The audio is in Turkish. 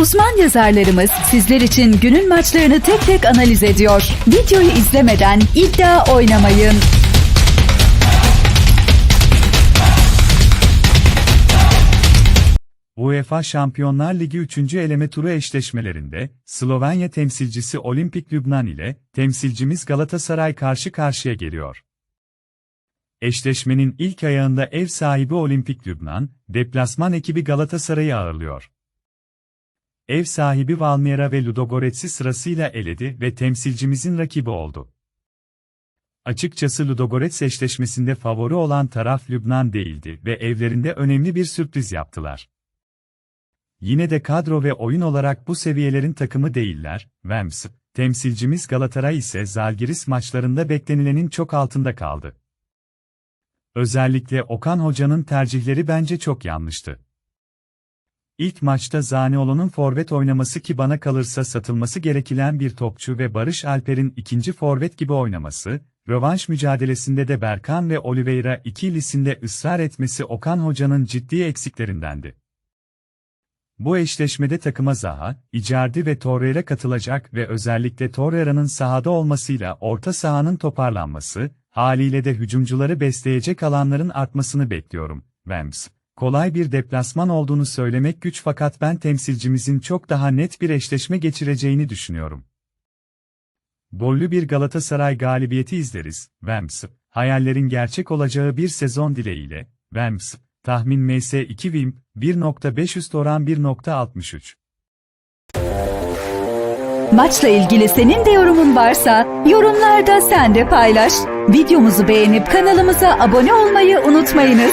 Uzman yazarlarımız sizler için günün maçlarını tek tek analiz ediyor. Videoyu izlemeden iddia oynamayın. UEFA Şampiyonlar Ligi 3. eleme turu eşleşmelerinde Slovenya temsilcisi Olimpik Lübnan ile temsilcimiz Galatasaray karşı karşıya geliyor. Eşleşmenin ilk ayağında ev sahibi Olimpik Lübnan, deplasman ekibi Galatasaray'ı ağırlıyor. Ev sahibi Valmiera ve Ludogorets'i sırasıyla eledi ve temsilcimizin rakibi oldu. Açıkçası Ludogorets eşleşmesinde favori olan taraf Lübnan değildi ve evlerinde önemli bir sürpriz yaptılar. Yine de kadro ve oyun olarak bu seviyelerin takımı değiller, Vems. Temsilcimiz Galatasaray ise Zalgiris maçlarında beklenilenin çok altında kaldı. Özellikle Okan Hoca'nın tercihleri bence çok yanlıştı. İlk maçta Zaniolo'nun forvet oynaması ki bana kalırsa satılması gereken bir topçu ve Barış Alper'in ikinci forvet gibi oynaması, rövanş mücadelesinde de Berkan ve Oliveira ikilisinde ısrar etmesi Okan Hoca'nın ciddi eksiklerindendi. Bu eşleşmede takıma Zaha, Icardi ve Torreira katılacak ve özellikle Torreira'nın sahada olmasıyla orta sahanın toparlanması, haliyle de hücumcuları besleyecek alanların artmasını bekliyorum. Vems. Kolay bir deplasman olduğunu söylemek güç fakat ben temsilcimizin çok daha net bir eşleşme geçireceğini düşünüyorum. Gollü bir Galatasaray galibiyeti izleriz. Vems. Hayallerin gerçek olacağı bir sezon dileğiyle. Vems. Tahmin MS2 Wimp 1.500 oran 1.63. Maçla ilgili senin de yorumun varsa yorumlarda sen de paylaş. Videomuzu beğenip kanalımıza abone olmayı unutmayınız.